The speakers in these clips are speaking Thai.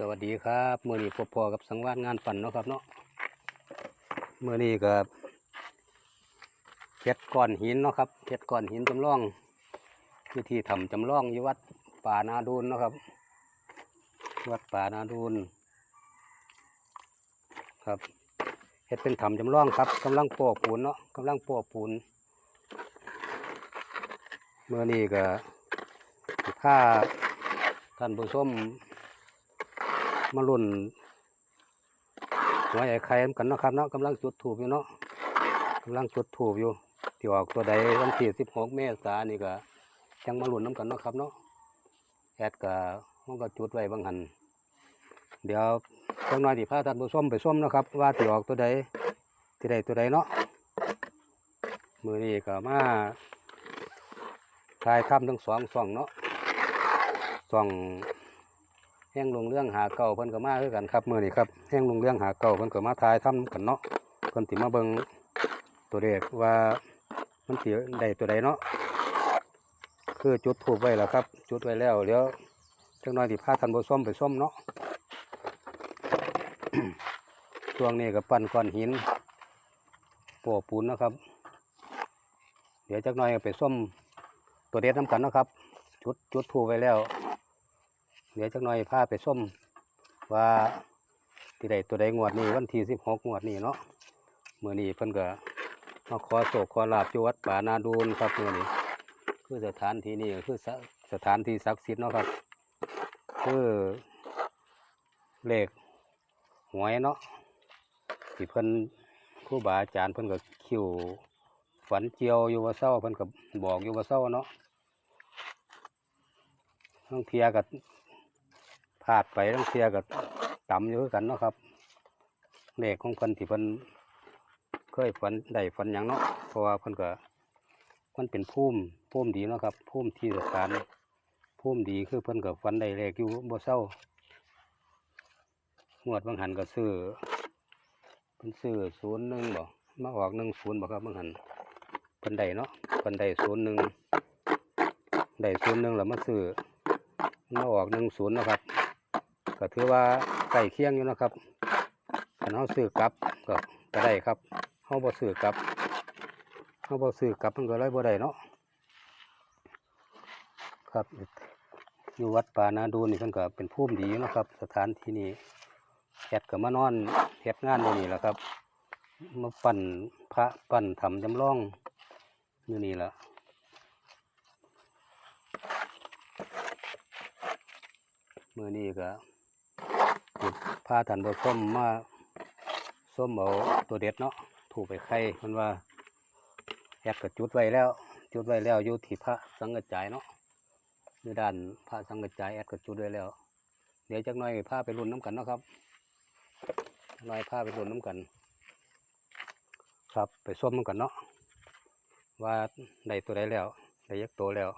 สวัสดีครับเมื่อนี้พบพอกับสังวาสงานปั่นเนาะครับเนาะเมื่อนี้กับเฮ็ดก้อนหินเนาะครับเฮ็ดก้อนหินจำลองวิธีทำจำลองอยู่วัดป่านาดูนเนาะครับ วัดป่านาดูนครับเฮ็ดเป็นทำจำลองครับกำลังโปะปูนเนาะกำลังโปะปูนเมื่อนี้ก็ผ้าท่านผู้ชม มาลุ่นหัวใหญ่ไข่กันเนาะครับเนาะกำลังจุดถูกอยู่เนาะกำลังจุดถูกอยู่ที่ออกตัวใดวันที่สิบหกเมษายนนี่ก็จังมาลุ่นน้ำกันเนาะครับเนาะแอดก็ห้องก็จุดไว้บางหันเดี๋ยวจังน้อยที่พาท่านผู้มไปส้มนะครับ ว่าที่ออกตัวใดที่ใดตัวใดเนาะมือนี้ก็มาถ่ายทำทั้งสองส่องเนาะส่อง แห้งลงเรื่องหาเก่าเพิ่นก็มาคือกันครับมื้อนี้ครับแห้งลงเรื่องหาเก่าเพิ่นก็มาทายทำกันเนาะเพิ่นสิมาเบิงตัวเลขว่ามันสิได้ตัวใดเนาะคือจุดถูกไว้แล้วครับ จุดไว้แล้วเดี๋ยวจักหน่อยสิพาท่านผู้มไปส้มเนาะช่วงนี้ก็ปั้นก้อนหินปะปูนนะครับ เดี๋ยวจักหน่อยไปส้มตัวเด็ดน้ำกันนะครับ จุดจุดถูกไว้แล้ว เดี๋ยวจักหน่อยพาไปส้มว่าที่ใดตัวใดงวดนี้วันที่สิบหกงวดนี้เนาะเมื่อนี้เพิ่นก็มาขอโศกขอลาบที่วัดป่านาดูนครับเมื่อนี้คือสถานที่นี้คือสถานที่ศักดิ์สิทธิ์เนาะครับ คือเลขหวยเนาะที่เพิ่นครูบาอาจารย์เพิ่นก็คิวฝันเจียวอยู่ว่าเศร้าเพิ่นก็บอกอยู่ว่าเศร้าเนาะทั้งเทียกับ พลาดไปทั้งเทียกับต่ำอยู่กันเนาะครับเลขของเพิ่นที่เพิ่นเคยฝันได้ฝันหยังเนาะเพราะว่าเพิ่นก็มันเป็นภูมิภูมิดีเนาะครับภูมิที่สถานภูมิดีคือเพิ่นก็ฝันได้เลขอยู่บ่เศร้างวดบางหันก็ซื้อเพิ่นซื้อศูนย์หนึ่งบ่มาออกหนึ่งศูนย์บ่ครับบางหันเพิ่นได้เนาะเพิ่นได้ศูนย์หนึ่งได้ศูนย์หนึ่งแล้วมาซื้อมาออกหนึ่งศูนย์นะครับ ก็ถือว่าใกล้เคียงอยู่นะครับถ้าเราซื้อกลับก็ก็ได้ครับเขาบ่ซื้อกลับเขาบ่ซื้อกลับมันก็เลยบ่ได้เนาะครับอยู่วัดป่านาดูนี่เพิ่นก็เป็นภูมิดีนะครับ สถานที่นี้เฮ็ดก็มานอนเฮ็ดงานอยู่นี่แหละครับมาปั่นพระปั่นทำจำลองอยู่นี่แหละมือนี้ก็ พาท่านผู้ชมมาส้มเอาตัวเด็ดเนาะถูกไปไข่มันว่าแอดก็จุดไว้แล้ว จุดไว้แล้วอยู่ที่พระสังกระจายเนาะอยู่ด้านพระสังกระจายแอดก็จุดไว้แล้ว เดี๋ยวจักหน่อยพาไปรุ่นน้ำกันเนาะครับหน่อยพาไปรุ่นน้ำกัน ครับไปส้มน้ำกันเนาะว่าได้ตัวใดแล้วได้ยักตัวแล้ว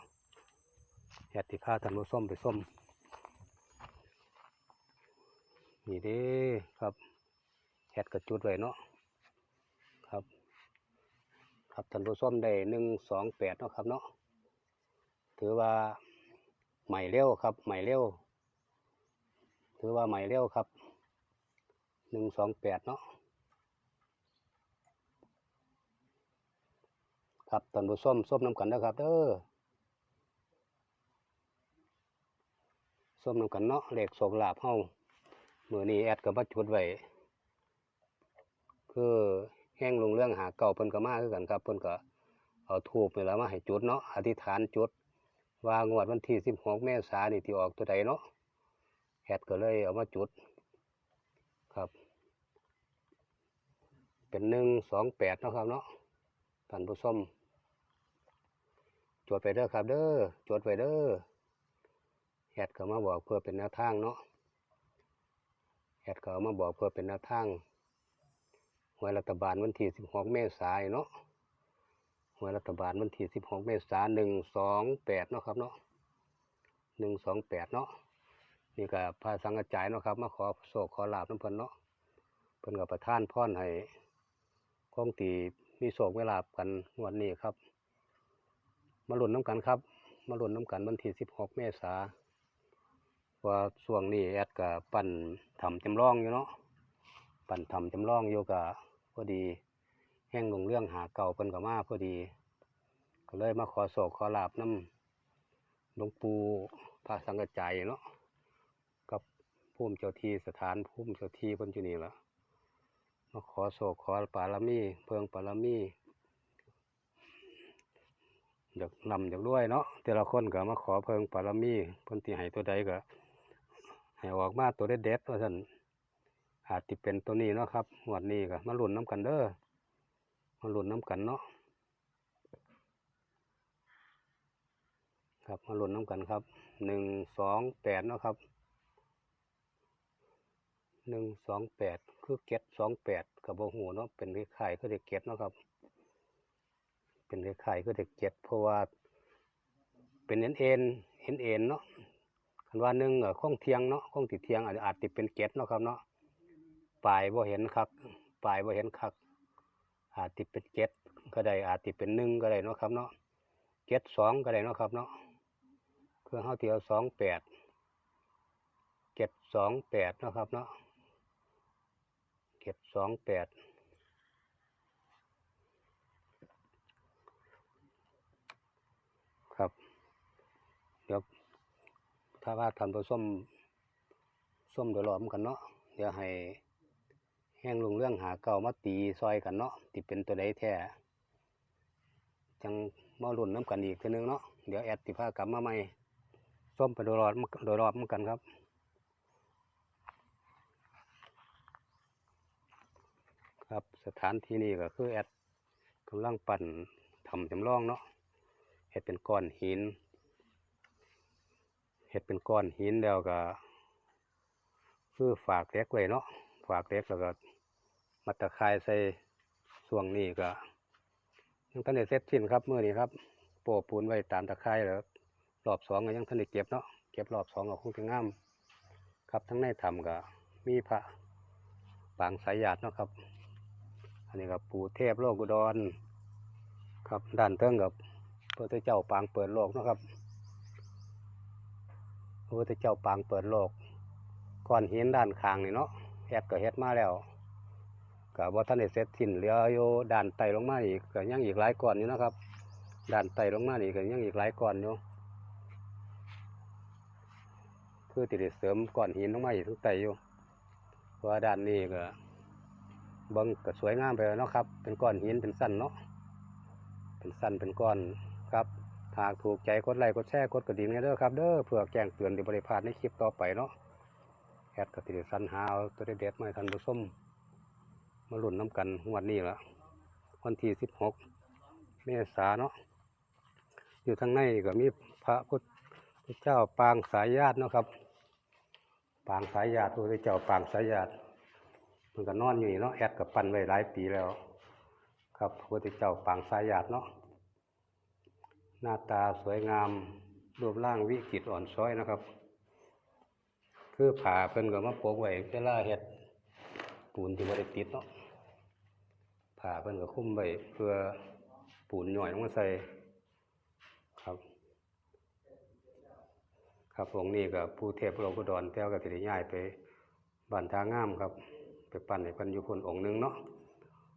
แอดที่พาท่านผู้ชมไปส้ม นี่เด้ครับแฮดกระจุดไว้เนาะครับ ครับท่านผู้ชมได้หนึ่งสองแปดเนาะครับเนาะถือว่าใหม่เร็วครับ ใหม่เร็วถือว่าใหม่เร็วครับหนึ่งสองแปดเนาะครับท่านผู้ชมส้มน้ำกันนะครับเด้อส้มน้ำกันเนาะเหลขโศกลาบเฮา มือนี้แอดก็มาจุดไว้คือแห้งลงเรื่องหาเก่าเพิ่นก็มาคือกันครับเพิ่นก็เอาทูบนี่ละมาให้จุดเนาะอธิษฐานจุดว่างวดวันที่สิบหกเมษายนนี่ที่ออกตัวใดเนาะแอดก็เลยเอามาจุดครับ เป็นหนึ่งสองแปดเนาะครับเนาะท่านผู้ชมจดไปเด้อครับเด้อจดไปเด้อแอดก็มาบอกเพื่อเป็นแนวทางเนาะ ดก็เอามาบอกเพื่อเป็นแนวทางหวยรัฐบาลวันที่16เมษายนเนาะหวยรัฐบาลวันที่16เมษายน128เนาะครับเนาะ128เนาะนี่ก็พาสังกระจายเนาะครับ มาขอโศกขอลาบน้ำเพิ่นเนาะเพิ่นก็ประท่านพรให้คงตีมีโศกเวลาบกันวันนี้ครับ มาหลุนน้ำกันครับ มาหลุนน้ำกันวันที่16เมษายน ว่าช่วงนี้แอดก็ปั่นทำจำลองอยู่เนาะปั่นทำจำลองอยู่ก็พอดีแห้งลงเรื่องหาเก่าเพิ่นก็มาพอดี ก็เลยมาขอโศกขอลาบน้ำหลวงปู่พระสังกระจายเนาะกับภูมิเจ้าที่สถานภูมิเจ้าที่เพิ่นอยู่นี่ละมาขอโศกขอปารมี เพิงปารมีอยากนำอยากรวยเนาะแต่ละคนก็มาขอเพิงปารมีเพิ่นที่ให้ตัวใดก็ ให้ออกมาตัวเด็ดๆว่าซั่นอาจจะเป็นตัวนี้เนาะครับงวดนี้ก็มาลุ้นน้ำกันเด้อมาลุ้นน้ำกันเนาะครับมาลุ้นน้ำกันครับหนึ่งสองแปดเนาะครับหนึ่งสองแปดคือเก็ดสองแปดกับโบหูเนาะเป็นเลขไข่คือเด็กเก็ดเนาะครับ เป็นเลขไข่คือเด็กเก็ดเพราะว่าเป็นเอ็นเอ็นเอ็นเอ็นเนาะ คันว่าหนึ่งเออข้องเทียงเนาะข้องติดเทียงอาจจะอาจติดเป็นเก็ดเนาะครับเนาะปลายบ่เห็นคักปลายบ่เห็นคัก อาจติดเป็นเก็ดก็ได้อาจติดเป็นหนึ่งก็ได้เนาะครับเนาะเก็ดสองก็ได้เนาะครับเนาะเครื่องเฮาเตียวสองแปดเก็บสองแปดเนาะครับเนาะเก็บสองแปดครับ เดี๋ยว ถ้าว่าทำตัวส้มส้มเดี๋ยวรอมกันเนาะเดี๋ยวให้แห้งลงเรื่องหาเก่ามาตีซอยกันเนาะติเป็นตัวใดแท้จังมาลุ่นน้ำกันอีกทีนึงเนาะเดี๋ยวแอดติพากลับมาใหม่ส้มไปโดยรอบโดยรอบเหมือนกันครับครับสถานที่นี้ก็คือแอดกำลังปั่นทำจำลองเนาะเห็ดเป็นก้อนหิน เห็ดเป็นก้อนหินแล้วก็คือฝากเล็กไว้เนาะฝากเล็กแล้วก็มัดตะคร้ใส่ส่วงนี้ก็ยังทันได้เสร็จสิ้นครับเมื่อนี้ครับโปะปูนไว้ตามตะคร้แล้วรอบสองก็ยังทันได้เก็บเนาะเก็บรอบสองก็คงจะงามครับทั้งในถ้ำก็มีพระปางสายญาติเนาะครับ อันนี้กับปู่เทพโลกอุดรครับด้านเทิงกับพระเจ้าปางเปิดโลกเนาะครับ พระพุทธเจ้าปางเปิดโลกก้อนหินด้านข้างนี่เนาะแอดก็เฮ็ดมาแล้วก็บ่ทันเสร็จสิ้นเหลืออยู่ด้านไต่ลงมาอีกก็ยังอีกหลายก้อนอยู่นะครับด้านไต่ลงมานี่ก็ยังอีกหลายก้อนอยู่คือติดเสริมก้อนหินลงมาอีกทั้งไตอยู่เพราะว่าด้านนี้ก็บิ่งก็สวยงามไปแล้วเนาะครับ เป็นก้อนหินเป็นสั้นเนาะเป็นสั้นเป็นก้อนครับ หากถูกใจกดไลค์กดแชร์กดกระดิ่งให้เด้อครับเด้อเพื่อแจ้งเตือนในบริพาดในคลิปต่อไปเนาะแอดก็ติดสรรหาเอาตัวเด็ดๆมาท่านผู้ชมมาหลุนน้ำกันวันนี้ละวันที่สิบหกเมษาเนาะอยู่ทางในก็มีพระพุทธเจ้าปางสายญาติเนาะครับ ปางสายญาติพระพุทธเจ้าปางสายญาติมันก็นอนอยู่นี่เนาะแอดกับปันไว้หลายปีแล้ว ครับพระพุทธเจ้าปางสายญาติเนาะ หน้าตาสวยงามรูปร่างวิจิตรอ่อนช้อยนะครับ คือผ่าเพิ่นก็มาโปกไว้เวลาเฮ็ดปูนที่บ่ได้ติดเนาะผ่าเพิ่นก็คุ้มไว้เพื่อปูนหน่อยลงมาใส่ครับ ครับองนี้ก็ผู้เทพโลกุดรแต้วก็สิได้ย้ายไปบ้านทางงามครับ ไปปั้นให้เพิ่นอยู่พุ่นองค์หนึงเนาะ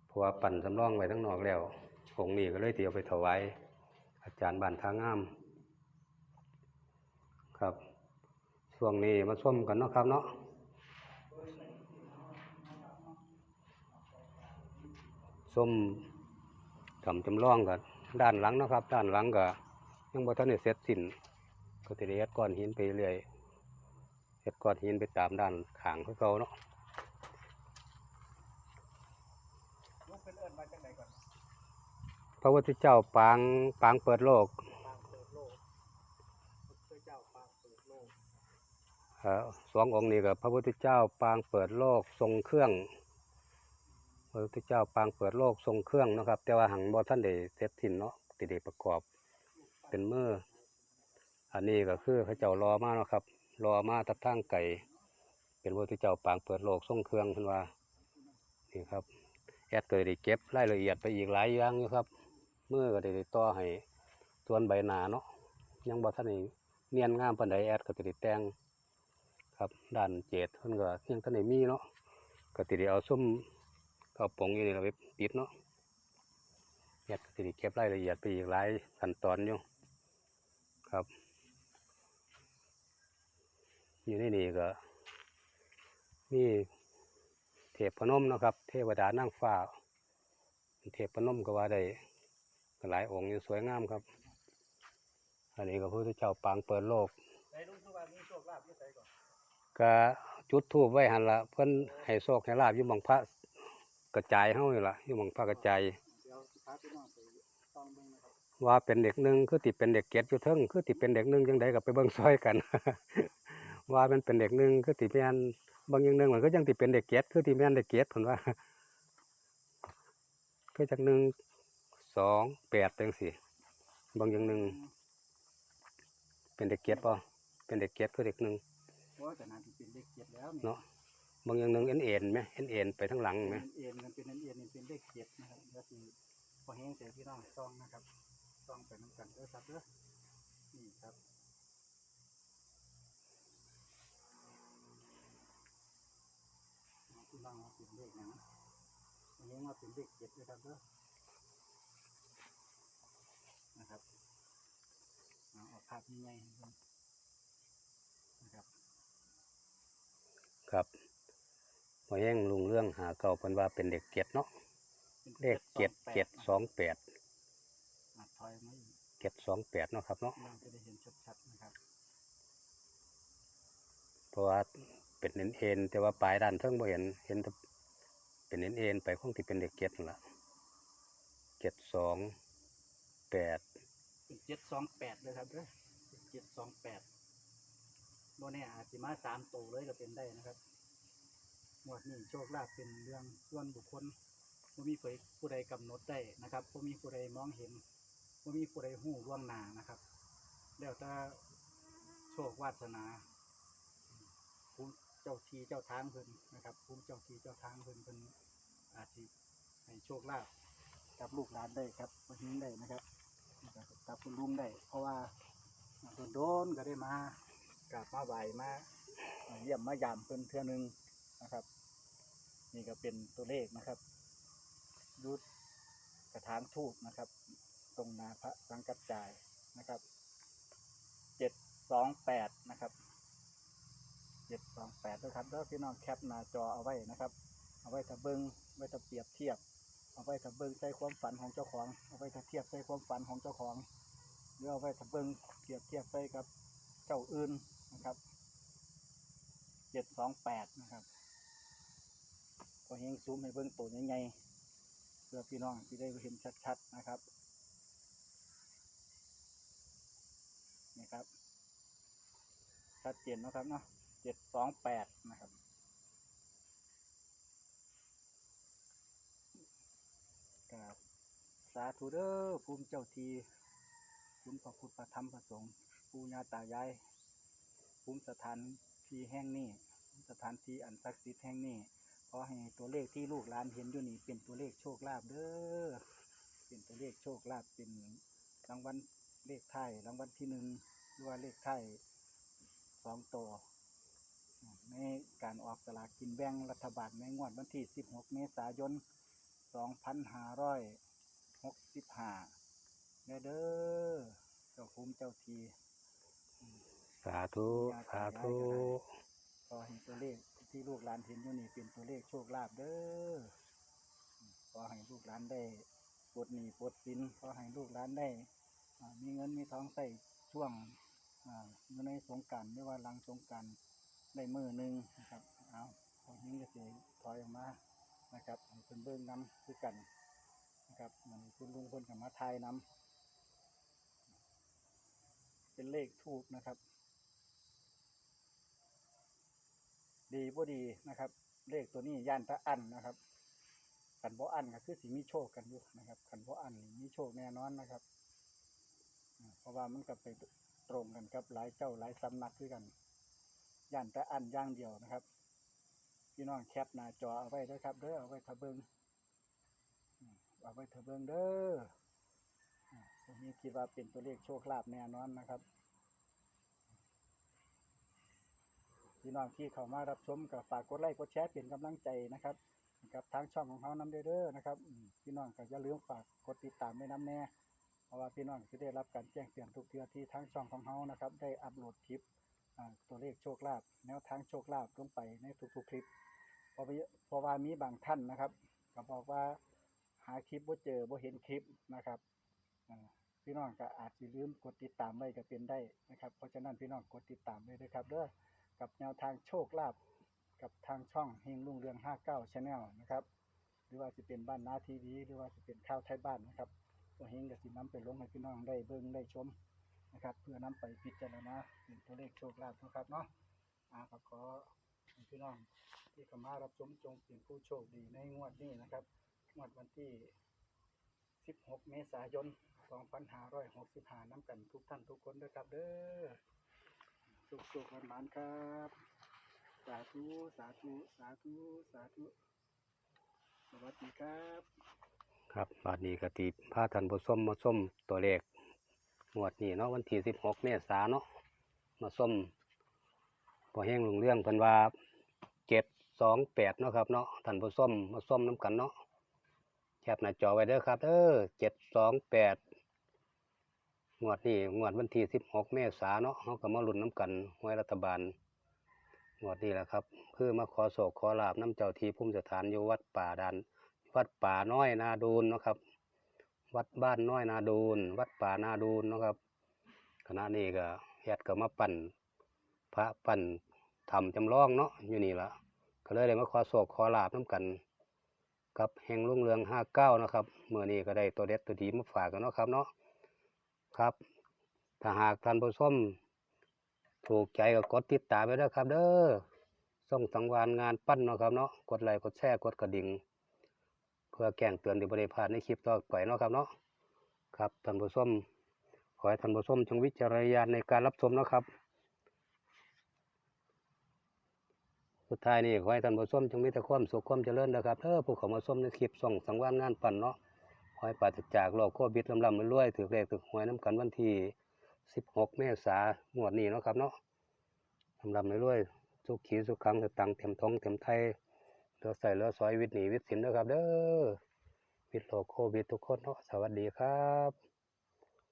เพราะว่าปั้นสำรองไว้ทั้งนอกแล้วองนี้ก็เลยเตียมไปถวาย อาจารย์บ้านทางงาม ครับช่วงนี้มาชมกันเนาะครับเนาะส้มทำจำลองกันด้านหลังนะครับ ด้านหลังก็ยังบ่ทันได้เสร็จสิ้นก็จะได้เฮ็ดก้อนหินไปเรื่อยเฮ็ดก้อนหินไปตามด้านข้างคือเก่าเนาะ พระพุทธเจ้าปางปางเปิดโลกปางเปิดโลกพระสององค์นี้กับพระพุทธเจ้าปางเปิดโลกทรงเครื่อง พระพุทธเจ้าปางเปิดโลกทรงเครื่องนะครับ แต่ว่าหังบ่ท่านได้เสร็จสิ้นเนาะติได้ประกอบ เป็นเมื่ออันนี้ก็คือพระเจ้ารอมาเนาะครับ รอมาทัดทางไก่ เป็นพระพุทธเจ้าปางเปิดโลกทรงเครื่องเพิ่นว่านี่ครับแอดเก็ได้เก็บรายละเอียดไปอีกหลายอย่างอยู่ครับ มือก็ได้ต่อให้ส่วนใบหนาเนาะยังบ่ทันได้เนียนงามปานใดแอดก็จะได้แต่งครับด้านเจ็ดเพิ่นก็ยังทันได้มีเนาะก็ติดเอาส้มเอาปงอยู่นี่เราไปปิดเนาะเฮ็ดก็สิดเก็บรายละเอียดไปอีกหลายขั้นตอนอยู่ครับ อยู่ในนี่ก็มีเทพพนมนะครับ เทวดานางฟ้า เทพพนมก็ว่าได้ หลายองค์อยู่สวยงามครับ อันนี้ก็พระพุทธเจ้าปางเปิดโลกก็จุดทูบไว้หันละเพิ่อนให้โชคให้ลาบอยู่มองพระกระจายเฮานี่ละอยู่มองพระกระจายวาเบิ่งนะครับว่าเป็นเด็กหนึ่งคือติดเป็นเด็กเกียรติอยู่เทิงคือติดเป็นเด็กหนึ่งจังใดก็ไปเบิ่งซอยกัน ว่ามันเป็นเด็กหนึ่งคือติดแม่นบางอย่างหนึ่งมันก็ยังติดเป็นเด็กเกียรติคือติดแม่นเด็กเกียรติเพิ่นว่าคือจากหนึ่ง สองแปดจังสี่บางอย่างหนึ่งเป็นเด็กเกียรติป่เป็นเด็กเกียรติคือเด็กหนึ่งเพราะว่าแต่นานที่เป็นเลขเจ็ดแล้วเนาะบางอย่างหนึ่งเอ็นเอ็นไหมเอ็นเอ็นไปทั้งหลังไหมเอ็นกันเป็นอันเอ็นนี่เป็นเลขเจ็ดนะครับแล้วสิพอแห้งเสร็จพี่น้องซองนะครับซองไปน้ำกันเด้อครับเด้อนี่ครับเอาพี่น้องมาเป็นเลขหนังพอแห้งมาเป็นเลขเจ็ดด้วยครับเด้อนะครับเอาเออก ภาพใหญ่ๆให้เบิ่งนะครับ ครับพอแย่งลุงเรื่องหาเก่าเพิ่นว่าเป็นเด็กเกียรติเนาะเป็นเลขเจ็ดเจ็ดสองแปดอะถอยมาอีกเจ็ดสองแปดเนาะครับเนาะเราจะได้เห็นชัดๆนะครับเพราะว่าเป็นเอ็นเอ็นแต่ว่าปลายด้านเทิงบ่เห็นเห็นแต่เป็นเอ็นเอ็นไปคงที่เป็นเด็กเกียรตินั่นล่ะเจ็ดสองแปดเป็นเจ็ดสองแปดเลยครับเด้อ เจ็ดสองแปดโมเนี่ยอาจจะมาสามตัวเลยก็เป็นได้นะครับ หมวดนี้โชคลาภเป็นเรื่องส่วนบุคคลบ่ามีผู้ใดกำหนดได้นะครับบ่ามีผู้ใดมองเห็นบ่ามีผู้ใดหู้ล่วงหน้านะครับ แล้วแต่โชควาสนาภูมิเจ้าทีเจ้าทางเพิ่นนะครับภูมิเจ้าทีเจ้าทางเพิ่นเพิ่นอาจจะให้โชคลาภกับลูกหลานได้ครับมาหิ้ได้นะครับกับคุณลุงได้ เพราะว่า โดนๆก็ได้มากราบมาไหวมาเยี่ยมมายามเพิ่นเทื่อหนึงนะครับ นี่ก็เป็นตัวเลขนะครับดูกระถางทูบนะครับ ตรงนาพระสังกัจจายนะครับเจ็ดสองแปดนะครับเจ็ดสองแปดด้วยครับแล้วพี่น้องแคปหน้าจอเอาไว้นะครับ เอาไว้ถ้าเบิ้งไว้ถ้าเปรียบเทียบ เอาไว้ถ้าเบิ้งใส่ความฝันของเจ้าของ เอาไว้ถ้าเทียบใส่ความฝันของเจ้าของ หรือเอาไว้ถ้าเบิงเปรียบเทียบใส่กับเจ้าอื่นนะครับเจ็ดสองแปดนะครับพอเฮงซูมให้เบิ้งตัวใหญ่ๆเพื่อพี่น้องที่ได้เห็นชัดๆนะครับนี่ครับ ชัดเจนนะครับเนาะเจ็ดสองแปดนะครับกราบสาธุเด้อภูมิเจ้าที คุณพระพุทธพระธรรมพระสงฆ์ปู่าตายายปุ้มสถานที่แห่งนี้สถานที่อันศักดิ์สิทธิ์แห่งนี้ขอให้ตัวเลขที่ลูกหลานเห็นอยู่นี่เป็นตัวเลขโชคลาภเด้อเป็นตัวเลขโชคลาภเป็นรางวัลเลขไทยรางวัลที่หนึ่งหรือว่าเลขไทยสองตัวในการออกสลากกินแบ่งรัฐบาลในงวดวันที่ 16 เมษายน 2565 เด้อเด้อเจ้าภูมิเจ้าทีสาธุ สาธุขอให้ตัวเลขที่ลูกหลานเห็นอยู่นี่เป็นตัวเลขโชคลาภเด้อขอให้ลูกหลานได้ปลดหนี้ปลดสินขอให้ลูกหลานได้อ่ามีเงินมีทองใส่ช่วงอ่าอยู่ในสงกรารไม่ว่าหลังสงกรารได้มือหนึ่งนะครับเอาพอนี้ก็จะถอยออกมานะครับให้เพิ่นเบิ่งนำคือกันนะครับมันคุณลุงเพิ่นกับมาทายนำ เป็นเลขทูบนะครับ ดีบ่ดีนะครับ เลขตัวนี้ย่านตะอันนะครับขันบ่อันก็คือสิมีโชคกันอยู่นะครับขันบ่อันมีโชคแน่นอนนะครับ เพราะว่ามันก็ไปตรงกันกับหลายเจ้าหลายสำนักคือกันย่านตะอันย่างเดียวนะครับพี่น้องแคปหน้าจอเอาไว้ด้วยครับเด้อเอาไว้ทะเบิงเอาไว้ทะเบิงเด้อ คิดว่าเป็นตัวเลขโชคลาภแน่นอนนะครับพี่น้องที่เข้ามารับชมก็ฝากกดไลค์กดแชร์เป็นกำลังใจนะครับกับทางช่องของเขานำเด้อนะครับพี่น้องก็อย่าลืมฝากกดติดตามไม่น้ำแน่เพราะว่าพี่น้องจะได้รับการแจ้งเตือนทุกเทื่อที่ทางช่องของเขานะครับ ได้อัปโหลดคลิปตัวเลขโชคลาภแนวทางโชคลาภลงไปในทุกๆคลิปเพราะว่าเพราะว่ามีบางท่านนะครับ ก็บอกว่าหาคลิปบ่เจอบ่เห็นคลิปนะครับ พี่น้องก็อาจจะลืมกดติดตามไว้ก็เป็นได้นะครับ เพราะฉะนั้นพี่น้องกดติดตามไว้ด้วยครับเด้อกับแนวทางโชคลาภกับทางช่องเฮงรุ่งเรือง 59 Channel นะครับหรือว่าจะเป็นบ้านนาทีวีหรือว่าจะเป็นข้าวไทยบ้านนะครับตัวเฮงก็สินำไปลงให้พี่น้องได้เบิ่งได้ชมนะครับ เพื่อนำไปพิจารณาเป็นตัวเลขโชคลาภนะครับเนาะอาขอพี่น้องที่เข้ามารับชมจงเป็นผู้โชคดีในงวดนี้นะครับงวดวันที่ 16 เมษายน 2565น้ำกันทุกท่านทุกคนด้วยครับเด้อสุขๆหวานๆครับ สาธุ สาธุ สาธุ สาธุ สวัสดีครับ ครับบาดนี้กติพาท่านผู้มมาส้มตัวเลขงวดนี้เนาะวันที่16เมษาเนาะมาส้มพอแห้งลงเรื่องเพิ่นว่า728เนาะครับเนาะท่านผู้ชมมาส้มน้ำกันเนาะแคปหน้าจอไว้เด้อครับเออเจ็ด้อ728 งวดนี้งวดวันที่16เมษาเนาะเฮาก็มาลุ้นน้ำกันหวยรัฐบาลงวดนี้แหละครับคือมาขอโศกขอลาบน้ำเจ้าที่ภูมิสถานอยู่วัดป่าดานวัดป่าน้อยนาดูนนะครับ วัดบ้านน้อยนาดูน วัดป่านาดูนนะครับขณะนี้ก็เฮ็ดก็มาปั่นพระปั่นทำจำลองเนาะอยู่นี่ละก็เลยได้มาขอโศกขอลาบน้ำกันกับแห่งรุ่งเรืองห้าเก้านะครับเมื่อนี้ก็ได้ตัวเด็ดตัวดีมาฝากกันเนาะครับเนาะ ครับ ถ้าหากท่านผู้ชมถูกใจก็กดติดตามไปด้วยครับ เด้อส่งสังวานงานปั้นเนาะครับเนาะกดไลค์กดแชร์กดกระดิ่งเพื่อแจ้งเตือนที่บริพาดในคลิปต่อไปเนาะครับเนาะครับท่านผู้ชมขอให้ท่านผู้ชมจงวิจารณญาณในการรับชมนะครับ สุดท้ายนี่ขอให้ท่านผู้ชมจงมีแต่ความสุขความเจริญนะครับเออผู้เขามาชมในคลิปส่งสังวานงานปั่นเนาะ ขอให้ปราศจากโรคโควิดลำลำรวยถือเลขถือหวยน้ำกันวันที่ 16 เมษายนงวดนี้เนาะครับเนาะลำลำรวยสุขีสุขังสตังเต็มท้องเต็มไทยเลือใส่เหลือซอยวิทย์หนีวิทย์สินนะครับ เด้อวิทย์โรคโควิดทุกคนเนาะสวัสดีครับ